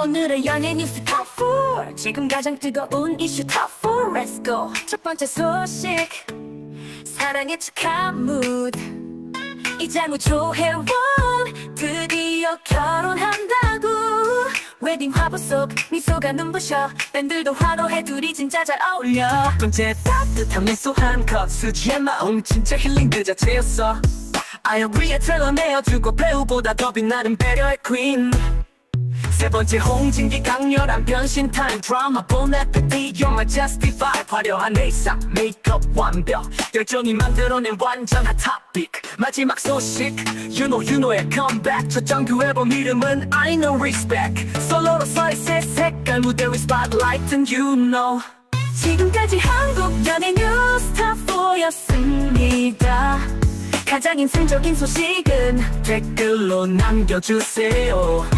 오늘의 연예 뉴스 탑4 지금 가장 뜨거운 이슈 탑4 Let's go. 첫 번째 소식. 사랑의 착한 무드 이장우 조혜원 드디어 결혼한다고. 웨딩 화보 속 미소가 눈부셔. 팬들도 화로해 둘이 진짜 잘 어울려. 첫 번째 따뜻한 미소 한 컷 수지의 마음 진짜 힐링 그 자체였어. 아역 위에 트레일러 내어주고 배우보다 더 빛나는 배려의 퀸 세 번째 홍진기 강렬한 변신 타임 드라마 You're my justify 화려한 의상 메이크업 완벽. 열정이 만들어낸 완전한 탑픽 마지막 소식. 윤호 윤호의 컴백 첫 정규 앨범 이름은 I know respect. 솔로로서의 새 색깔 무대 위 spotlight은 you know. 지금까지 한국 연예 뉴스 탑4였습니다. 가장 인상적인 소식은 댓글로 남겨주세요